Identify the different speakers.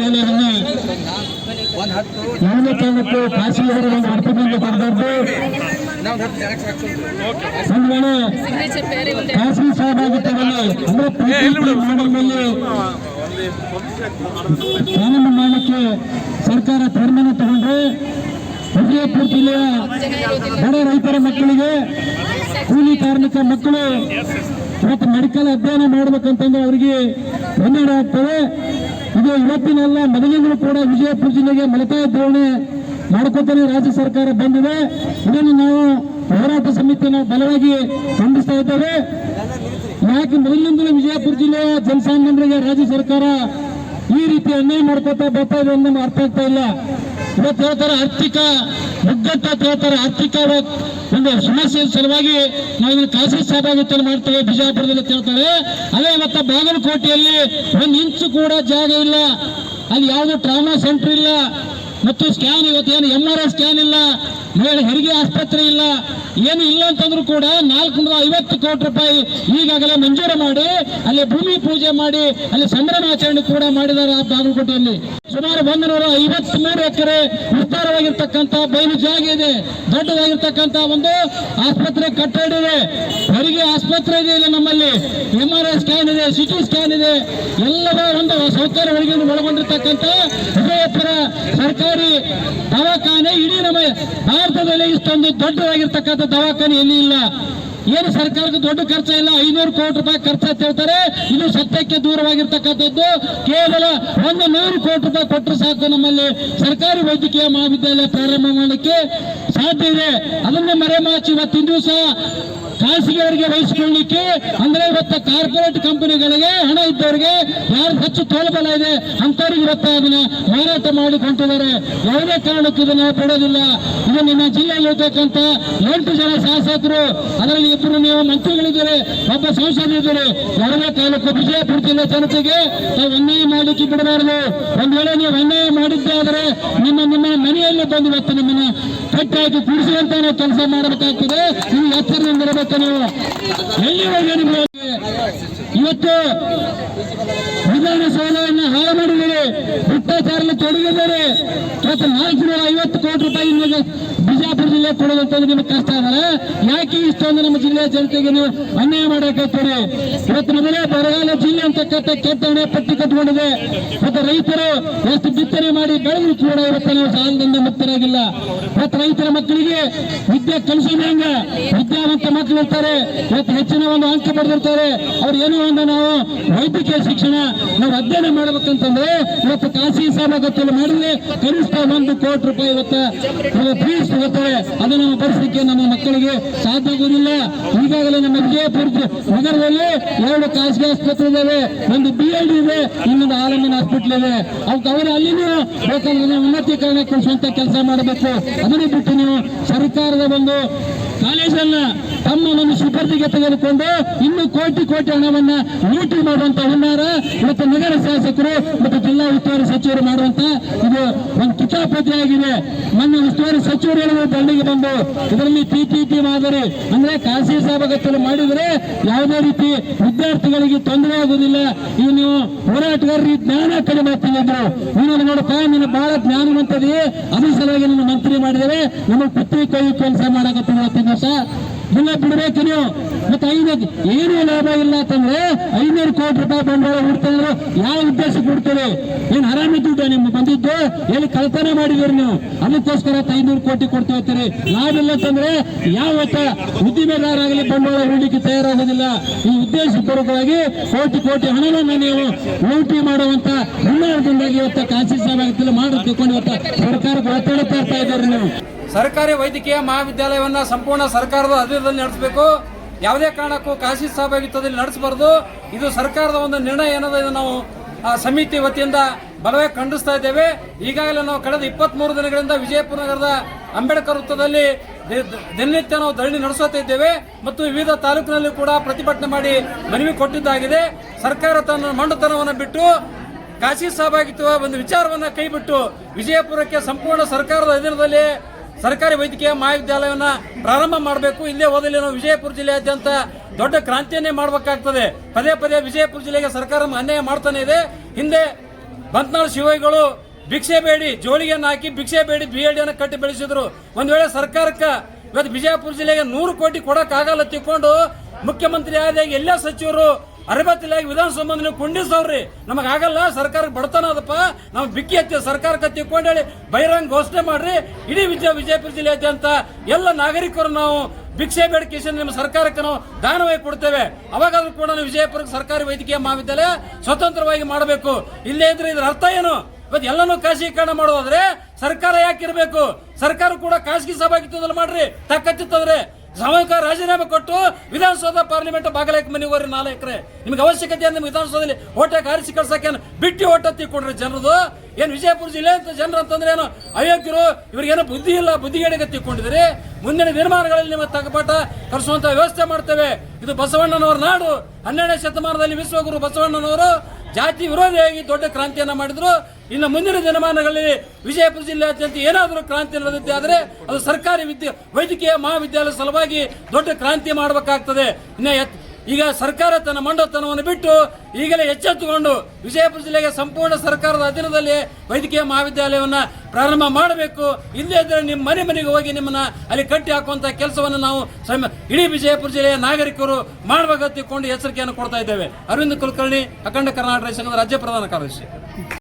Speaker 1: ಮಹಾವಿದ್ಯಾಲಯವನ್ನು ಯಾವುದೇ ಕಾರಣಕ್ಕೂ ಖಾಸಗಿಯವರ ಒಂದು ಅರ್ಥದಿಂದ ತೆಗೆದದ್ದು ಒಂದು ವೇಳೆ ಖಾಸಗಿ ಸಹಭಾಗಿತ್ವದಲ್ಲಿ ಅಂದ್ರೆ ಪ್ರಾರಂಭ ಮಾಡಲಿಕ್ಕೆ ಸರ್ಕಾರ ತೀರ್ಮಾನ ತಗೊಂಡ್ರೆ ವಿಜಯಪುರ ಜಿಲ್ಲೆಯ ಬಡ ರೈತರ ಮಕ್ಕಳಿಗೆ ಕೂಲಿ ಕಾರ್ಮಿಕ ಮಕ್ಕಳು ಇವತ್ತು ಮೆಡಿಕಲ್ ಅಧ್ಯಯನ ಮಾಡ್ಬೇಕಂತಂದ್ರೆ ಅವರಿಗೆ ಕನ್ನಡ ಆಗ್ತದೆ. ಇದು ಇವತ್ತಿನೆಲ್ಲ ಕೂಡ ವಿಜಯಪುರ ಜಿಲ್ಲೆಗೆ ಮಲತಾಯ ಧೋರಣೆ ಮಾಡ್ಕೋತಾನೆ ರಾಜ್ಯ ಸರ್ಕಾರ ಬಂದಿದೆ. ಇದನ್ನು ನಾವು ಹೋರಾಟ ಸಮಿತಿ ನಾವು ಬಲವಾಗಿ ಖಂಡಿಸ್ತಾ ಇದ್ದೇವೆ. ಯಾಕೆ ಮೊದಲಿನಿಂದಲೂ ವಿಜಯಪುರ ಜಿಲ್ಲೆಯ ಜನಸಾಮಾನ್ಯರಿಗೆ ರಾಜ್ಯ ಸರ್ಕಾರ ಈ ರೀತಿ ಅನ್ಯಾಯ ಮಾಡ್ಕೊತಾ ಬರ್ತಾ ಇದೆ ಅಂತ ಅರ್ಥ ಆಗ್ತಾ ಇಲ್ಲ. ಇವತ್ತು ಹೇಳ್ತಾರೆ ಆರ್ಥಿಕ, ಒಗ್ಗಟ್ಟ ಹೇಳ್ತಾರೆ. ಆರ್ಥಿಕ ಒಂದು ಸಮಸ್ಯೆ ಸಲುವಾಗಿ ನಾವು ಖಾಸಗಿ ಸಹಭಾಗಿತ್ವ ಮಾಡ್ತೇವೆ, ಬಿಜಾಪುರದಲ್ಲಿ ಹೇಳ್ತಾರೆ. ಅದೇ ಇವತ್ತು ಬಾಗಲಕೋಟೆಯಲ್ಲಿ ಒಂದು ಇಂಚು ಕೂಡ ಜಾಗ ಇಲ್ಲ. ಅಲ್ಲಿ ಯಾವುದೇ ಟ್ರಾಮಾ ಸೆಂಟರ್ ಇಲ್ಲ. ಮತ್ತು ಸ್ಕ್ಯಾನ್ ಇವತ್ತು ಏನು ಎಂ ಆರ್ ಸ್ಕ್ಯಾನ್ ಇಲ್ಲ. ಮಹಿಳೆ ಹೆರಿಗೆ ಆಸ್ಪತ್ರೆ ಇಲ್ಲ, ಏನು ಇಲ್ಲ ಅಂತಂದ್ರೂ ಕೂಡ ನಾಲ್ಕುನೂರ ಐವತ್ತು ಕೋಟಿ ರೂಪಾಯಿ ಈಗಾಗಲೇ ಮಂಜೂರು ಮಾಡಿ, ಅಲ್ಲಿ ಭೂಮಿ ಪೂಜೆ ಮಾಡಿ, ಅಲ್ಲಿ ಸಂಭ್ರಮಾಚರಣೆ ಕೂಡ ಮಾಡಿದ್ದಾರೆ ಆ ಬಾಗಲಕೋಟೆಯಲ್ಲಿ. ಸುಮಾರು ಒಂದು ನೂರ ಐವತ್ಮೂರು ಎಕರೆ ವಿಸ್ತಾರವಾಗಿರ್ತಕ್ಕಂಥ ಬಯಲು ಜಾಗ ಇದೆ, ದೊಡ್ಡದಾಗಿರ್ತಕ್ಕಂಥ ಒಂದು ಆಸ್ಪತ್ರೆ ಕಟ್ಟಡ ಇದೆ. ಹೆರಿಗೆ ಆಸ್ಪತ್ರೆ ಇದೆ ಇಲ್ಲ ನಮ್ಮಲ್ಲಿ. ಎಂ ಆರ್ ಐ ಸ್ಕ್ಯಾನ್ ಇದೆ ಸಿಟಿ ಸ್ಕ್ಯಾನ್ ಇದೆ. ಎಲ್ಲರ ಒಂದು ಸೌಕರ್ಯ ಒಳಗೊಂಡಿರ್ತಕ್ಕಂಥ ವಿಜಯಪುರ ಸರ್ಕಾರಿ ದವಾಖಾನೆ. ಇಡೀ ನಮ್ಮ ಭಾರತದಲ್ಲಿ ಇಷ್ಟೊಂದು ದೊಡ್ಡದಾಗಿರ್ತಕ್ಕಂಥ ದವಾಖಾನೆ ಎಲ್ಲಿ ಇಲ್ಲ? ಏನು ಸರ್ಕಾರಕ್ಕೆ ದೊಡ್ಡ ಖರ್ಚು ಇಲ್ಲ? ಐನೂರು ಕೋಟಿ ರೂಪಾಯಿ ಖರ್ಚು ಅಂತ ಹೇಳ್ತಾರೆ ಇದು ಸತ್ಯಕ್ಕೆ ದೂರವಾಗಿರ್ತಕ್ಕಂಥದ್ದು. ಕೇವಲ ಒಂದು ನೂರು ಕೋಟಿ ರೂಪಾಯಿ ಕೊಟ್ಟರೆ ಸಾಕು ನಮ್ಮಲ್ಲಿ ಸರ್ಕಾರಿ ವೈದ್ಯಕೀಯ ಮಹಾವಿದ್ಯಾಲಯ ಪ್ರಾರಂಭ ಮಾಡಲಿಕ್ಕೆ ಸಾಧ್ಯ ಇದೆ. ಅದನ್ನೇ ಮರೆಮಾಚಿ ಇವತ್ತಿನ ದಿವಸ ಖಾಸಗಿಯವರಿಗೆ ವಹಿಸಿಕೊಳ್ಳಿಕ್ಕೆ ಅಂದ್ರೆ ಇವತ್ತು ಕಾರ್ಪೊರೇಟ್ ಕಂಪನಿಗಳಿಗೆ ಹಣ ಇದ್ದವರಿಗೆ ಯಾರು ಹೆಚ್ಚು ತೋಳ್ಬಲ ಇದೆ ಅಂತವ್ರಿಗೆ ಇವತ್ತು ಅದನ್ನ ಮಾರಾಟ ಮಾಡಿಕೊಂಡಿದ್ದಾರೆ ಯಾವುದೇ ಕಾರಣಕ್ಕೂ ಇದನ್ನ ಬಿಡೋದಿಲ್ಲ. ಇದು ನಿಮ್ಮ ಜಿಲ್ಲೆಯಲ್ಲಿ ಇರ್ತಕ್ಕಂಥ ಎಂಟು ಜನ ಶಾಸಕರು, ಅದರಲ್ಲಿ ಇಬ್ಬರು ನೀವು ಮಂತ್ರಿಗಳಿದ್ದೀರಿ, ಒಬ್ಬ ಸಂಸದರಿದ್ದೀರಿ. ಯಾವುದೇ ತಾಲೂಕು ವಿಜಯಪುರ ಜಿಲ್ಲೆ ಜನತೆಗೆ ನಾವು ಅನ್ಯಾಯ ಮಾಡಲಿಕ್ಕೆ ಬಿಡಬಾರದು. ಒಂದ್ ವೇಳೆ ನೀವು ಅನ್ಯಾಯ ಮಾಡಿದ್ದೇ ಆದರೆ ನಿಮ್ಮ ನಿಮ್ಮ ಮನೆಯಲ್ಲಿ ಬಂದು ನಿಮ್ಮನ್ನ ಕಟ್ಟಿ ತಿಳಿಸುವಂತ ನಾವು ಕೆಲಸ ಮಾಡಬೇಕಾಗ್ತದೆ. ನೀವು ಎಚ್ಚರದಿಂದ ಇರಬೇಕು ನೀವು. ಎಲ್ಲಿವರೆಗೆ ಇವತ್ತು ವಿಧಾನಸೌಧವನ್ನು ಹಾಳು ಮಾಡಿದ್ದಾರೆ. ಭ್ರಷ್ಟಾಚಾರದಲ್ಲಿ ತೊಡಗಿದ್ದಾರೆ. ಇವತ್ತು ನಾಲ್ಕುನೂರ ಐವತ್ತು ಕೋಟಿ ರೂಪಾಯಿ ಬಿಜಾಪುರ ಜಿಲ್ಲೆ ಕೊಡೋದಂತಂದ್ರೆ ನಿಮಗೆ ಕಷ್ಟ ಆಗಲ್ಲ ಯಾಕೆ ಇಷ್ಟೊಂದು ನಮ್ಮ ಜಿಲ್ಲೆಯ ಜನತೆಗೆ ನೀವು ಅನ್ಯಾಯ ಮಾಡಕತ್ತೀರಿ ಇವತ್ತು ನಮ್ಮನೆ ಬರಗಾಲ ಜಿಲ್ಲೆ ಅಂತಕ್ಕಂಥ ಹಣೆ ಪಟ್ಟಿ ಕಟ್ಕೊಂಡಿದೆ. ಮತ್ತೆ ರೈತರು ಎಷ್ಟು ಬಿತ್ತನೆ ಮಾಡಿ ಬೆಳೆದ್ರು ಕೂಡ ಇವತ್ತು ನೀವು ಸಾಲದಿಂದ ಮುಕ್ತರಾಗಿಲ್ಲ. ಇವತ್ತು ರೈತರ ಮಕ್ಕಳಿಗೆ ವಿದ್ಯೆ ಕಲಿಸೋದು ಹೆಂಗ? ವಿದ್ಯಾವಂತ ಮಕ್ಕಳು ಇರ್ತಾರೆ. ಇವತ್ತು ಹೆಚ್ಚಿನ ಒಂದು ಅಂಕ ಪಡೆದಿರ್ತಾರೆ. ಅವ್ರು ಏನೋ ಒಂದು ನಾವು ವೈದ್ಯಕೀಯ ಶಿಕ್ಷಣ, ನಾವು ಅಧ್ಯಯನ ಮಾಡ್ಬೇಕಂತಂದ್ರೆ ಇವತ್ತು ಖಾಸಗಿ ಸಭಾಗತ್ತಲ್ಲಿ ಮಾಡಿದ್ರೆ ಕನಿಷ್ಠ ಒಂದು ಕೋಟಿ ರೂಪಾಯಿ ಇವತ್ತು ಫೀಸ್ ತಗೋತಾರೆ ಅದನ್ನು ನಮ್ಮ ಪರಿಸ್ಥಿತಿಗೆ ನಮ್ಮ ಮಕ್ಕಳಿಗೆ ಸಾಧ್ಯ ಆಗುವುದಿಲ್ಲ ಈಗಾಗಲೇ ನಮ್ಮ ವಿಜಯಪುರ ನಗರದಲ್ಲಿ ಎರಡು ಖಾಸಗಿ ಆಸ್ಪತ್ರೆ ಇದಾವೆ ಒಂದು ಬಿ ಎಲ್ ಇದೆ, ಇನ್ನೊಂದು ಆಲಮಿನ ಹಾಸ್ಪಿಟಲ್ ಇದೆ. ಅವಕ್ಕೆ ಅವರು ಅಲ್ಲಿನೂ ಬೇಕಾದ್ರೆ ಉನ್ನತೀಕರಣಕ್ಕೆ ಸ್ವಂತ ಕೆಲಸ ಮಾಡಬೇಕು. ಅದನ್ನು ಬಿಟ್ಟು ನೀವು ಸರ್ಕಾರದ ಒಂದು ಕಾಲೇಜನ್ನ ತಮ್ಮ ಒಂದು ಸುಪರ್ದಿಗೆ ತೆಗೆದುಕೊಂಡು ಇನ್ನು ಕೋಟಿ ಕೋಟಿ ಹಣವನ್ನ ಲೂಟಿ ಮಾಡುವಂತ ಹುನ್ನಾರ ಇವತ್ತು ನಗರ ಶಾಸಕರು ಮತ್ತು ಜಿಲ್ಲಾ ಉಸ್ತುವಾರಿ ಸಚಿವರು ಮಾಡುವಂತ ಇದು ಒಂದು ಕಿತಾಪತಿ ಆಗಿದೆ. ನನ್ನ ಉಸ್ತುವಾರಿ ಸಚಿವರು ಹೇಳುವ ದಂಡಿಗೆ ಬಂದು. ಇದರಲ್ಲಿ ಟಿಟಿಟಿ ಮಾದರಿ. ಅಂದ್ರೆ ಖಾಸಗಿ ಸಭಾಗತ್ತಲು ಮಾಡಿದರೆ ಯಾವುದೇ ರೀತಿ ವಿದ್ಯಾರ್ಥಿಗಳಿಗೆ ತೊಂದರೆ ಆಗುವುದಿಲ್ಲ. ಇದು ನೀವು ಹೋರಾಟಗಾರರಿಗೆ ಜ್ಞಾನ ಕಡಿಮೆ ಆಗ್ತಿದ್ರು ನೀನು ನೋಡಪ್ಪ ನೀನು ಬಹಳ ಜ್ಞಾನವಂತದಿ. ಅದೇ ಸಲುವಾಗಿ ನನ್ನ ಮಂತ್ರಿ ಮಾಡಿದರೆ ನಮ್ಮ ಪುತ್ರಿ ಕೈ ಕೆಲಸ ಮಾಡಕತ್ತೀವಿ ಇವತ್ತಿನ ಇಲ್ಲ ಬಿಡಬೇಕು ನೀವು ಮತ್ತೆ ಐದು ಏನು ಲಾಭ ಇಲ್ಲ ಅಂತಂದ್ರೆ ಐನೂರು ಕೋಟಿ ರೂಪಾಯಿ ಬಂಡವಾಳ ಹೂಡ್ತಿದ್ರು ಯಾವ ಉದ್ದೇಶಕ್ಕೆ ಏನು ಏನ್ ದುಡ್ಡು ನಿಮ್ ಬಂದಿದ್ದು? ಎಲ್ಲಿ ಕಲ್ಪನೆ ಮಾಡಿದಿರಿ ನೀವು. ಅದಕ್ಕೋಸ್ಕರ ಐನೂರು ಕೋಟಿ ಕೊಡ್ತಾ ಲಾಭ ಇಲ್ಲ ಅಂತಂದ್ರೆ ಯಾವತ್ತ ಉದ್ದಿಮೆದಾರಾಗಲಿ ಬಂಡವಾಳ ಹೂಡಲಿಕ್ಕೆ ತಯಾರಾಗೋದಿಲ್ಲ. ಈ ಉದ್ದೇಶಪೂರ್ವಕವಾಗಿ ಕೋಟಿ ಕೋಟಿ ಹಣವನ್ನು ನೀವು ಲೂಟಿ ಮಾಡುವಂತ ಹುನ್ನಾರದಿಂದಾಗಿ ಇವತ್ತು ಕಾಶಿ ಸಭೆ ಆಗ್ತಿಲ್ಲ. ಮಾಡಿ ತಿಳ್ಕೊಂಡು ಇವತ್ತ ಸರ್ಕಾರಕ್ಕೆ ಒತ್ತಡ ತರ್ತಾ ಇದ್ದಾರೆ ನೀವು.
Speaker 2: ಸರ್ಕಾರಿ ವೈದ್ಯಕೀಯ ಮಹಾವಿದ್ಯಾಲಯವನ್ನು ಸಂಪೂರ್ಣ ಸರ್ಕಾರದ ಅಧೀನದಲ್ಲಿ ನಡೆಸಬೇಕು. ಯಾವುದೇ ಕಾರಣಕ್ಕೂ ಖಾಸಗಿ ಸಹಭಾಗಿತ್ವದಲ್ಲಿ ನಡೆಸಬಾರ್ದು. ಇದು ಸರ್ಕಾರದ ಒಂದು ನಿರ್ಣಯ ಏನದ ಇದು ನಾವು ಸಮಿತಿ ವತಿಯಿಂದ ಬಲವಾಗಿ ಖಂಡಿಸ್ತಾ ಇದ್ದೇವೆ. ಈಗಾಗಲೇ ನಾವು ಕಳೆದ ಇಪ್ಪತ್ಮೂರು ದಿನಗಳಿಂದ ವಿಜಯಪುರ ನಗರದ ಅಂಬೇಡ್ಕರ್ ವೃತ್ತದಲ್ಲಿ ದಿನನಿತ್ಯ ನಾವು ಧರಣಿ ನಡೆಸುತ್ತಾ ಇದ್ದೇವೆ. ಮತ್ತು ವಿವಿಧ ತಾಲೂಕಿನಲ್ಲಿ ಕೂಡ ಪ್ರತಿಭಟನೆ ಮಾಡಿ ಮನವಿ ಕೊಟ್ಟಿದ್ದಾಗಿದೆ. ಸರ್ಕಾರ ತನ್ನ ಮಂಡತನವನ್ನು ಬಿಟ್ಟು ಖಾಸಗಿ ಸಹಭಾಗಿತ್ವ ಒಂದು ವಿಚಾರವನ್ನು ಕೈಬಿಟ್ಟು ವಿಜಯಪುರಕ್ಕೆ ಸಂಪೂರ್ಣ ಸರ್ಕಾರದ ಅಧೀನದಲ್ಲಿ ಸರ್ಕಾರಿ ವೈದ್ಯಕೀಯ ಮಹಾವಿದ್ಯಾಲಯವನ್ನು ಪ್ರಾರಂಭ ಮಾಡಬೇಕು. ಇಲ್ಲೇ ಓದಲಿ ನಾವು ವಿಜಯಪುರ ಜಿಲ್ಲೆಯಾದ್ಯಂತ ದೊಡ್ಡ ಕ್ರಾಂತಿಯನ್ನೇ ಮಾಡಬೇಕಾಗ್ತದೆ. ಪದೇ ಪದೇ ವಿಜಯಪುರ ಜಿಲ್ಲೆಗೆ ಸರ್ಕಾರ ಅನ್ಯಾಯ ಮಾಡ್ತಾನೆ ಇದೆ. ಹಿಂದೆ ಬಂತ್ನಾಳ್ ಶಿವೈಗಳು ಭಿಕ್ಷೆ ಬೇಡಿ ಜೋಳಿಗೆಯನ್ನು ಹಾಕಿ ಭಿಕ್ಷೆ ಬೇಡಿ ಬಿ ಎಲ್ ಡಿಯನ್ನು ಕಟ್ಟಿ ಬೆಳೆಸಿದ್ರು. ಒಂದು ವೇಳೆ ಸರ್ಕಾರಕ್ಕೆ ಇವತ್ತು ವಿಜಯಪುರ ಜಿಲ್ಲೆಗೆ ನೂರು ಕೋಟಿ ಕೊಡೋಕ್ಕಾಗಲ್ಲ ತಿಳ್ಕೊಂಡು ಮುಖ್ಯಮಂತ್ರಿ ಆದಾಗ ಎಲ್ಲ ಸಚಿವರು ಅರಬತ್ತಿಲಾಗಿ ವಿಧಾನಸಭೆ ನೀವು ಕುಂಡಿಸವ್ರಿ ನಮಗೆ ಆಗಲ್ಲ ಸರ್ಕಾರಕ್ಕೆ ಬಡತನ ಅದಪ್ಪ. ನಾವು ಬಿಕ್ಕಿ ಹತ್ತಿ ಸರ್ಕಾರಕ್ಕೆ ಹೇಳಿ ಬಹಿರಂಗ ಘೋಷಣೆ ಮಾಡ್ರಿ. ಇಡೀ ವಿಜಯ ವಿಜಯಪುರ ಜಿಲ್ಲೆಯಾದ್ಯಂತ ಎಲ್ಲ ನಾಗರಿಕರು ನಾವು ಭಿಕ್ಷೆ ಬೇಡಿಕೆ ನಿಮ್ಮ ಸರ್ಕಾರಕ್ಕೆ ನಾವು ದಾನವಾಗಿ ಕೊಡ್ತೇವೆ. ಅವಾಗಾದ್ರೂ ಕೂಡ ನಾವು ವಿಜಯಪುರ ಸರ್ಕಾರಿ ವೈದ್ಯಕೀಯ ಮಹಾವಿದ್ಯಾಲಯ ಸ್ವತಂತ್ರವಾಗಿ ಮಾಡಬೇಕು. ಇಲ್ಲೇ ಇದ್ರೆ ಇದ್ರ ಅರ್ಥ ಏನು? ಇವತ್ತು ಎಲ್ಲನೂ ಖಾಸಗೀಕರಣ ಮಾಡೋದಾದ್ರೆ ಸರ್ಕಾರ ಯಾಕಿರ್ಬೇಕು? ಸರ್ಕಾರ ಕೂಡ ಖಾಸಗಿ ಸಭಾಗಿತ್ತದಲ್ಲಿ ಮಾಡ್ರಿ. ತಕ್ಕತ್ತಿತ್ತಂದ್ರೆ ಸಾಮೂಹಿಕ ರಾಜೀನಾಮೆ ಕೊಟ್ಟು ವಿಧಾನಸೌಧ ಪಾರ್ಲಿಮೆಂಟ್ ಬಾಗಲಕ್ಕೆ ಮನೆ ಹೋಗ್ರಿ ನಾಲ್ಕು ಎಕರೆ. ನಿಮ್ಗೆ ಅವಶ್ಯಕತೆ ಅಂದ್ರೆ ವಿಧಾನಸೌಧದಲ್ಲಿ ಓಟಕ್ಕೆ ಕಾರಿಸಿ ಕಳ್ಸಕ್ಕೆ ಬಿಟ್ಟಿ ಓಟ ತಿಳ್ಕೊಂಡ್ರೆ ಜನರದು. ಏನು ವಿಜಯಪುರ ಜಿಲ್ಲೆ ಅಂತ ಜನರು ಅಂತಂದ್ರೆ ಏನು? ಅಯೋಗ್ಯರು ಇವ್ರಿಗೇನೋ ಬುದ್ಧಿ ಇಲ್ಲ, ಬುದ್ಧಿಗೇಡಿಗೆ ತಿಕ್ಕೊಂಡಿದ್ರಿ ಮುಂದಿನ ನಿರ್ಮಾಣಗಳಲ್ಲಿ ನಿಮಗೆ ತಗಪಾಟ ಕರೆಸುವಂಥ ವ್ಯವಸ್ಥೆ ಮಾಡ್ತೇವೆ. ಇದು ಬಸವಣ್ಣನವರ ನಾಡು. ಹನ್ನೆರಡನೇ ಶತಮಾನದಲ್ಲಿ ವಿಶ್ವಗುರು ಬಸವಣ್ಣನವರು ಜಾತಿ ವಿರೋಧಿಯಾಗಿ ದೊಡ್ಡ ಕ್ರಾಂತಿಯನ್ನ ಮಾಡಿದ್ರು. ಇನ್ನು ಮುಂದಿನ ದಿನಮಾನಗಳಲ್ಲಿ ವಿಜಯಪುರ ಜಿಲ್ಲೆಯಾದ್ಯಂತ ಏನಾದರೂ ಕ್ರಾಂತಿ ನಡೆದಿದೆ ಆದರೆ ಅದು ಸರ್ಕಾರಿ ವಿದ್ಯೆ, ವೈದ್ಯಕೀಯ ಮಹಾವಿದ್ಯಾಲಯ ಸಲುವಾಗಿ ದೊಡ್ಡ ಕ್ರಾಂತಿ ಮಾಡಬೇಕಾಗ್ತದೆ. ಇನ್ನು ಈಗ ಸರ್ಕಾರ ತನ್ನ ಮಂಡತನವನ್ನು ಬಿಟ್ಟು ಈಗಲೇ ಎಚ್ಚೆತ್ತುಕೊಂಡು ವಿಜಯಪುರ ಜಿಲ್ಲೆಗೆ ಸಂಪೂರ್ಣ ಸರ್ಕಾರದ ಅಧೀನದಲ್ಲಿ ವೈದ್ಯಕೀಯ ಮಹಾವಿದ್ಯಾಲಯವನ್ನ ಪ್ರಾರಂಭ ಮಾಡಬೇಕು. ಇಲ್ಲದೇ ಇದ್ದರೆ ನಿಮ್ಮ ಮನೆ ಮನೆಗೆ ಹೋಗಿ ನಿಮ್ಮನ್ನ ಅಲ್ಲಿ ಕಟ್ಟಿ ಹಾಕುವಂತ ಕೆಲಸವನ್ನು ನಾವು ಇಡೀ ವಿಜಯಪುರ ಜಿಲ್ಲೆಯ ನಾಗರಿಕರು ಮಾಡಬೇಕಂತ ಎಚ್ಚರಿಕೆಯನ್ನು ಕೊಡ್ತಾ ಇದ್ದೇವೆ. ಅರವಿಂದ್ ಕುಲಕರ್ಣಿ, ಅಖಂಡ ಕರ್ನಾಟಕ ಸಂಘದ ರಾಜ್ಯ ಪ್ರಧಾನ ಕಾರ್ಯದರ್ಶಿ.